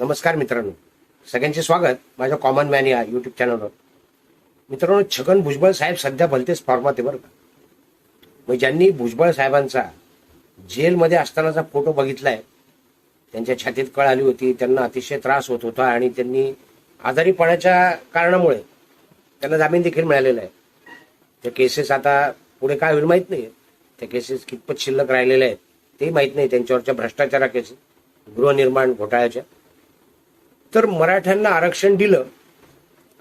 नमस्कार मित्रांनो. सगळ्यांचे स्वागत माझ्या कॉमन मॅन या युट्यूब चॅनलवर मित्रांनो छगन भुजबळ साहेब सध्या भलतेच फॉर्मात आहे बरं का. मग ज्यांनी भुजबळ साहेबांचा जेलमध्ये असतानाचा फोटो बघितलाय त्यांच्या छातीत कळ आली होती त्यांना अतिशय त्रास होत होता आणि त्यांनी आजारीपणाच्या कारणामुळे त्यांना जामीन देखील मिळालेला आहे. त्या केसेस आता पुढे काय होईल माहीत नाही त्या केसेस कितपत शिल्लक राहिलेल्या आहेत तेही माहीत नाही. त्यांच्यावरच्या भ्रष्टाचारा केसेस गृहनिर्माण घोटाळ्याच्या. तर मराठ्यांना आरक्षण दिलं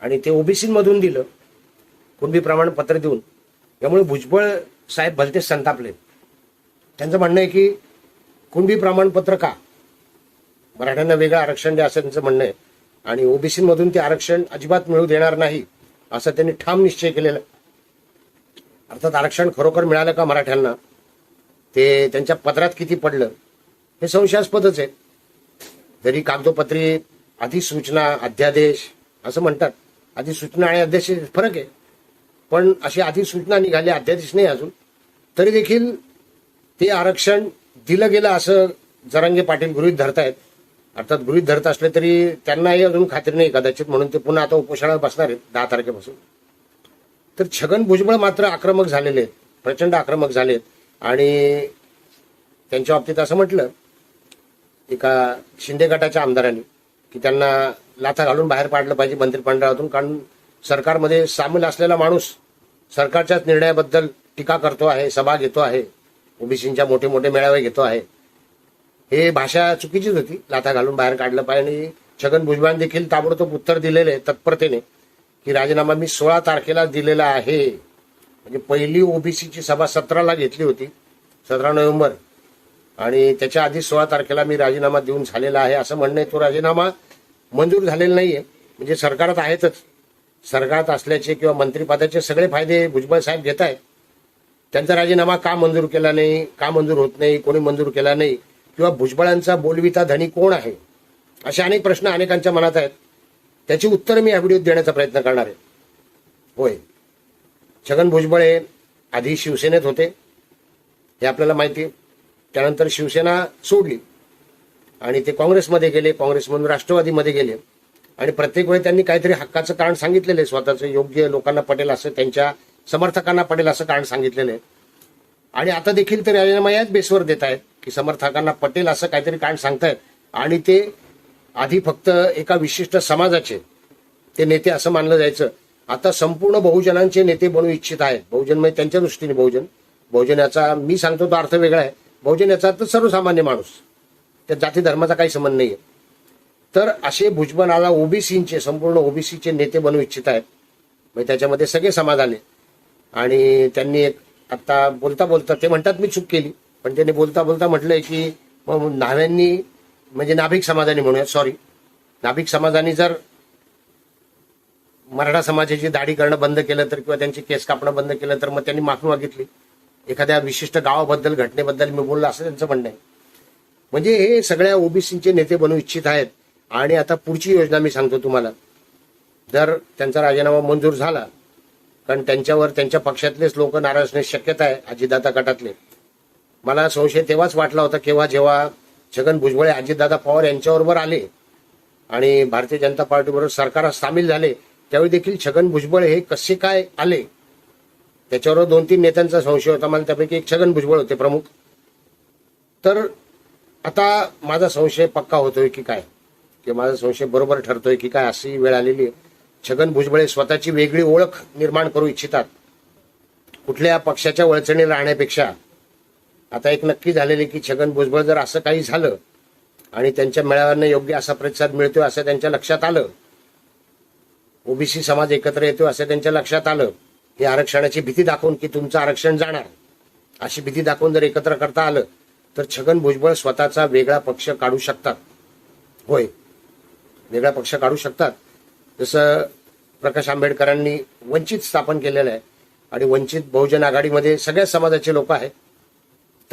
आणि ते ओबीसीमधून दिलं कुणबी प्रमाणपत्र देऊन. यामुळे भुजबळ साहेब भलते संतापले. त्यांचं म्हणणं आहे की कुणबी प्रमाणपत्र का? मराठ्यांना वेगळं आरक्षण द्या असं त्यांचं म्हणणं आहे. आणि ओबीसीमधून ते आरक्षण अजिबात मिळू देणार नाही असं त्यांनी ठाम निश्चय केलेला अर्थात आरक्षण खरोखर मिळालं का मराठ्यांना? ते त्यांच्या पत्रात किती पडलं? हे संशयास्पदच आहे. जरी कागदोपत्री अधिसूचना अध्यादेश असं म्हणतात. अधिसूचना आणि अध्यादेश फरक आहे. पण अशी अधिसूचना निघाली अध्यादेश नाही अजून तरी देखील ते आरक्षण दिलं गेलं असं जरांगे पाटील गृहित धरतायत. अर्थात गृहित धरत असले तरी त्यांनाही अजून खात्री नाही कदाचित म्हणून ते पुन्हा आता उपोषणाला बसणार आहेत दहा तारखेपासून. तर छगन भुजबळ मात्र आक्रमक झालेले आहेत प्रचंड आक्रमक झालेत आणि त्यांच्या बाबतीत असं म्हटलं एका शिंदे गटाच्या आमदारांनी की त्यांना लाथा घालून बाहेर पाडलं पाहिजे मंत्रिमंडळातून कारण सरकारमध्ये सामील असलेला माणूस सरकारच्याच निर्णयाबद्दल टीका करतो आहे सभा घेतो आहे ओबीसींच्या मोठे मोठे मेळावे घेतो आहे. हे भाषा चुकीचीच होती. लाथा घालून बाहेर काढलं पाहिजे आणि छगन भुजबळ देखील ताबडतोब उत्तर दिलेले आहे तत्परतेने की राजीनामा मी सोळा तारखेला दिलेला आहे. म्हणजे पहिली ओबीसीची सभा सतराला घेतली होती सतरा नोव्हेंबर. आणि त्याच्या आधी सोळा तारखेला मी राजीनामा देऊन झालेला आहे. असं म्हणणं आहे तो राजीनामा मंजूर झालेला नाहीये. म्हणजे सरकारात आहेतच. सरकारात असल्याचे किंवा मंत्रिपदाचे सगळे फायदे भुजबळ साहेब घेत आहेत त्यांचा राजीनामा का मंजूर केला नाही का मंजूर होत नाही कोणी मंजूर केला नाही किंवा भुजबळांचा बोलविता धनी कोण आहे? असे अनेक प्रश्न अनेकांच्या मनात आहेत. त्याची उत्तरं मी या व्हिडिओत देण्याचा प्रयत्न करणार आहे. होय. छगन भुजबळ हे आधी शिवसेनेत होते. हे आपल्याला माहिती आहे. त्यानंतर शिवसेना सोडली. आणि ते काँग्रेसमध्ये गेले काँग्रेसमधून राष्ट्रवादीमध्ये गेले. आणि प्रत्येक वेळी त्यांनी काहीतरी हक्काचं कारण सांगितलेलं आहे. स्वतःचं योग्य लोकांना पटेल असं त्यांच्या समर्थकांना पटेल असं कारण सांगितलेलं आहे. आणि आता देखील ते राजीनामा याच बेसवर देत आहेत की समर्थकांना पटेल असं काहीतरी कारण सांगतायत. आणि ते आधी फक्त एका विशिष्ट समाजाचे ते नेते असं मानलं जायचं. आता संपूर्ण बहुजनांचे नेते बनू इच्छित आहेत. बहुजन म्हणजे त्यांच्या दृष्टीने बहुजन. बहुजनाचा मी सांगतो तो अर्थ वेगळा आहे. बहुजन याचा तर सर्वसामान्य माणूस. त्या जाती धर्माचा काही संबंध नाहीये. तर असे भुजबळाला ओबीसीचे संपूर्ण ओबीसीचे नेते बनू इच्छित आहेत. म्हणजे त्याच्यामध्ये सगळे समाज आले आणि त्यांनी एक आता बोलता बोलता ते म्हणतात मी चूक केली. पण त्यांनी बोलता बोलता म्हटलंय की मग न्हाव्यांनी म्हणजे नाभिक समाजाने म्हणूया सॉरी नाभिक समाजाने जर मराठा समाजाची दाढी करणं बंद केलं तर किंवा त्यांची केस कापणं बंद केलं तर मग त्यांनी माफी मागितली. एखाद्या विशिष्ट गावाबद्दल घटनेबद्दल मी बोललो असं त्यांचं म्हणणं आहे. म्हणजे हे सगळ्या ओबीसीचे नेते बनू इच्छित आहेत. आणि आता पुढची योजना मी सांगतो तुम्हाला. जर त्यांचा राजीनामा मंजूर झाला कारण त्यांच्यावर त्यांच्या पक्षातलेच लोक नाराज असण्याची शक्यता आहे अजितदादा गटातले. मला संशय तेव्हाच वाटला होता केव्हा जेव्हा छगन भुजबळ अजितदादा पवार यांच्याबरोबर आले आणि भारतीय जनता पार्टीबरोबर सरकारात सामील झाले त्यावेळी देखील छगन भुजबळ हे कसे काय आले? त्याच्यावर दोन तीन नेत्यांचा संशय होता. मला त्यापैकी एक छगन भुजबळ होते प्रमुख. तर आता माझा संशय पक्का होतोय की काय? की माझा संशय बरोबर ठरतोय की काय अशी वेळ आलेली आहे. छगन भुजबळ हे स्वतःची वेगळी ओळख निर्माण करू इच्छितात. कुठल्या पक्षाच्या वळचणी राहण्यापेक्षा. आता एक नक्की झालेले की छगन भुजबळ जर असं काही झालं आणि त्यांच्या मेळाव्यांना योग्य असा प्रतिसाद मिळतोय असं त्यांच्या लक्षात आलं. ओबीसी समाज एकत्र येतोय असं त्यांच्या लक्षात आलं. हे आरक्षणाची भीती दाखवून की तुमचं आरक्षण जाणार. अशी भीती दाखवून जर एकत्र करता आलं तर छगन भुजबळ स्वतःचा वेगळा पक्ष काढू शकतात. होय. वेगळा पक्ष काढू शकतात. जसं प्रकाश आंबेडकरांनी वंचित स्थापन केलेलं आहे आणि वंचित बहुजन आघाडीमध्ये सगळ्या समाजाचे लोक आहेत.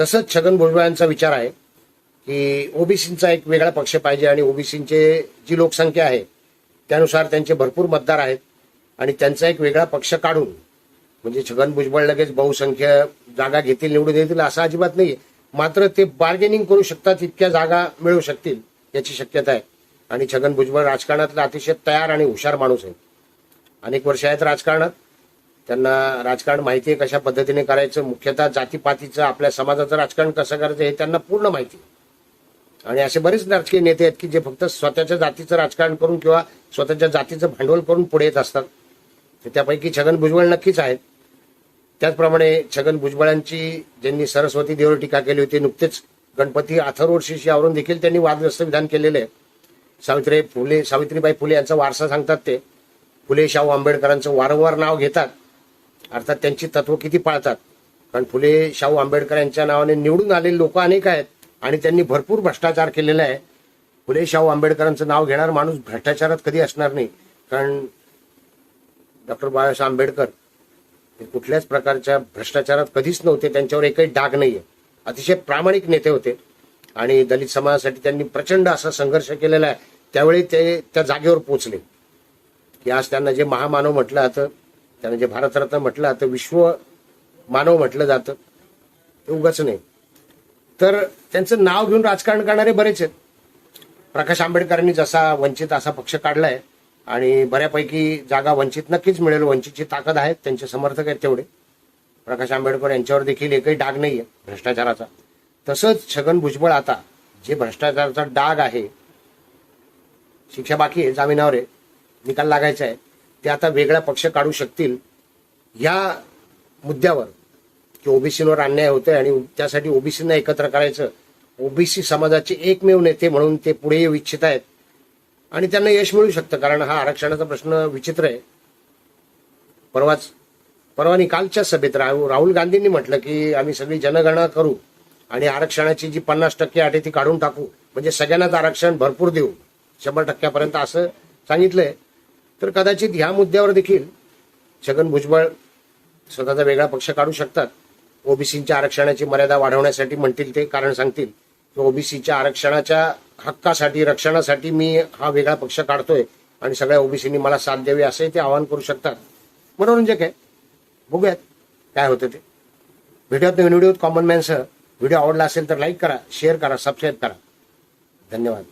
तसंच छगन भुजबळ यांचा विचार आहे की ओबीसींचा एक वेगळा पक्ष पाहिजे आणि ओबीसींचे जी लोकसंख्या आहे त्यानुसार त्यांचे भरपूर मतदार आहेत आणि त्यांचा एक वेगळा पक्ष काढून म्हणजे छगन भुजबळ लगेच बहुसंख्य जागा घेतील निवडून येतील असं अजिबात नाही मात्र ते बार्गेनिंग करू शकतात इतक्या जागा मिळू शकतील याची शक्यता आहे. आणि छगन भुजबळ राजकारणातला अतिशय तयार आणि हुशार माणूस आहे. अनेक वर्ष आहेत राजकारणात. त्यांना राजकारण माहिती आहे कशा पद्धतीने करायचं मुख्यतः जातीपातीचं आपल्या समाजाचं राजकारण कसं करायचं हे त्यांना पूर्ण माहिती आणि असे बरेच राजकीय नेते आहेत की जे फक्त स्वतःच्या जातीचं राजकारण करून किंवा स्वतःच्या जातीचं भांडवल करून पुढे येत असतात. तर त्यापैकी छगन भुजबळ नक्कीच आहेत. त्याचप्रमाणे छगन भुजबळांची ज्यांनी सरस्वती देवर टीका केली होती नुकतेच गणपती अथर्वशीर्ष आवरून देखील त्यांनी वादग्रस्त विधान केलेले आहे. सावित्री फुले सावित्रीबाई फुले यांचा वारसा सांगतात ते. फुले शाहू आंबेडकरांचं वारंवार नाव घेतात. अर्थात त्यांची तत्व किती पाळतात. कारण फुले शाहू आंबेडकर यांच्या नावाने निवडून आलेले लोक अनेक आहेत आणि त्यांनी भरपूर भ्रष्टाचार केलेला आहे. फुले शाहू आंबेडकरांचं नाव घेणार माणूस भ्रष्टाचारात कधी असणार नाही. कारण डॉक्टर बाबासाहेब आंबेडकर ते कुठल्याच प्रकारच्या भ्रष्टाचारात कधीच नव्हते त्यांच्यावर एकही डाग नाहीये. अतिशय प्रामाणिक नेते होते. आणि दलित समाजासाठी त्यांनी प्रचंड असा संघर्ष केलेला आहे. त्यावेळी ते त्या जागेवर पोचले की आज त्यांना जे महामानव म्हटलं जातं त्यांना जे भारतरत्न म्हटलं जातं विश्व मानव म्हटलं जातं ते उगाच नाही. तर त्यांचं नाव घेऊन राजकारण करणारे बरेच आहेत. प्रकाश आंबेडकरांनी जसा वंचित असा पक्ष काढलाय आणि बऱ्यापैकी जागा वंचित नक्कीच मिळेल. वंचितची ताकद आहे त्यांचे समर्थक आहेत तेवढे. प्रकाश आंबेडकर यांच्यावर देखील एकही डाग नाही आहे भ्रष्टाचाराचा. तसंच छगन भुजबळ आता जे भ्रष्टाचाराचा डाग आहे शिक्षा बाकी आहे जामिनावर आहे निकाल लागायचा आहे ते आता वेगळा पक्ष काढू शकतील या मुद्द्यावर की ओबीसीवर अन्याय होतोय आणि त्यासाठी ओबीसींना एकत्र करायचं. ओबीसी समाजाचे एकमेव नेते म्हणून ते पुढे येऊ इच्छित आहेत. आणि त्यांना यश मिळू शकतं कारण हा आरक्षणाचा प्रश्न विचित्र आहे. परवाच परवा निकालच्या सभेत राहुल राहुल गांधींनी म्हटलं की आम्ही सगळी जनगणना करू आणि आरक्षणाची जी पन्नास टक्के अट आहे ती काढून टाकू. म्हणजे सगळ्यांनाच आरक्षण भरपूर देऊ. शंभर टक्क्यापर्यंत असं सांगितलंय. तर कदाचित ह्या मुद्द्यावर देखील छगन भुजबळ स्वतःचा वेगळा पक्ष काढू शकतात. ओबीसीच्या आरक्षणाची मर्यादा वाढवण्यासाठी म्हणतील ते कारण सांगतील. की ओबीसीच्या आरक्षणाच्या हक्कासाठी रक्षणासाठी मी हा वेगळा पक्ष काढतोय आणि सगळ्या ओबीसीनी मला साथ द्यावी असंही ते आवाहन करू शकतात. मनोरंजक आहे बघूयात काय होतं ते. व्हिडिओत नवीन व्हिडिओत कॉमन मॅनसह व्हिडिओ आवडला असेल तर लाईक करा शेअर करा सबस्क्राईब करा. धन्यवाद.